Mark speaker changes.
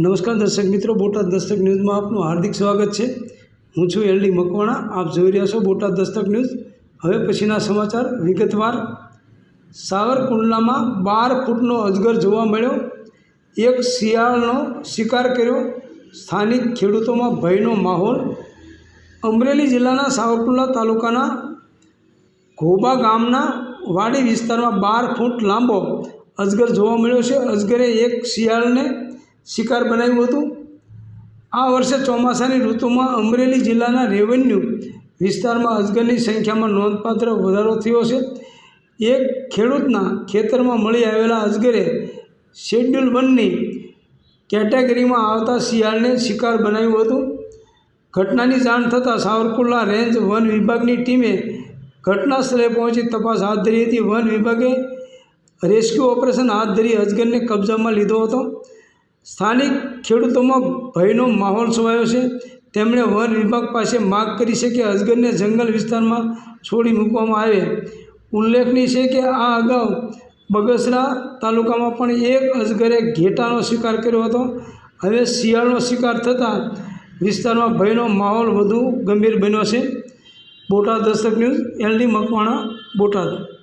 Speaker 1: નમસ્કાર દર્શક મિત્રો, બોટાદ દસ્તક ન્યૂઝમાં આપનું હાર્દિક સ્વાગત છે. હું છું એલડી મકવાણા, આપ જોઈ રહ્યા છો બોટાદ દસ્તક ન્યૂઝ. હવે પછીના સમાચાર વિગતવાર. સાવરકુંડલામાં બાર ફૂટનો અજગર જોવા મળ્યો. એક શિયાળનો શિકાર કર્યો. સ્થાનિક ખેડૂતોમાં ભયનો માહોલ. અમરેલી જિલ્લાના સાવરકુંડલા તાલુકાના ઘોબા ગામના વાડી વિસ્તારમાં બાર ફૂટ લાંબો અજગર જોવા મળ્યો છે. અજગરે એક શિયાળને શિકાર બનાવ્યું હતું. આ વર્ષે ચોમાસાની ઋતુમાં અમરેલી જિલ્લાના રેવન્યુ વિસ્તારમાં અજગરની સંખ્યામાં નોંધપાત્ર વધારો થયો છે. એક ખેડૂતના ખેતરમાં મળી આવેલા અજગરે શેડ્યુલ વનની કેટેગરીમાં આવતા શિયાળને શિકાર બનાવ્યું હતું. ઘટનાની જાણ થતાં સાવરકુંડલા રેન્જ વન વિભાગની ટીમે ઘટના સ્થળે પહોંચી તપાસ હાથ ધરી હતી. વન વિભાગે રેસ્ક્યુ ઓપરેશન હાથ ધરી અજગરને કબજામાં લીધો હતો. સ્થાનિક ખેડૂતોમાં ભયનો માહોલ છવાયો છે. તેમણે વન વિભાગ પાસે માગ કરી છે કે અજગરને જંગલ વિસ્તારમાં છોડી મૂકવામાં આવે. ઉલ્લેખનીય છે કે આ અગાઉ બગસરા તાલુકામાં પણ એક અજગરે ઘેટાનો શિકાર કર્યો હતો. હવે શિયાળનો શિકાર થતાં વિસ્તારમાં ભયનો માહોલ વધુ ગંભીર બન્યો છે. Botad Dastak news LD Makwana, Botad.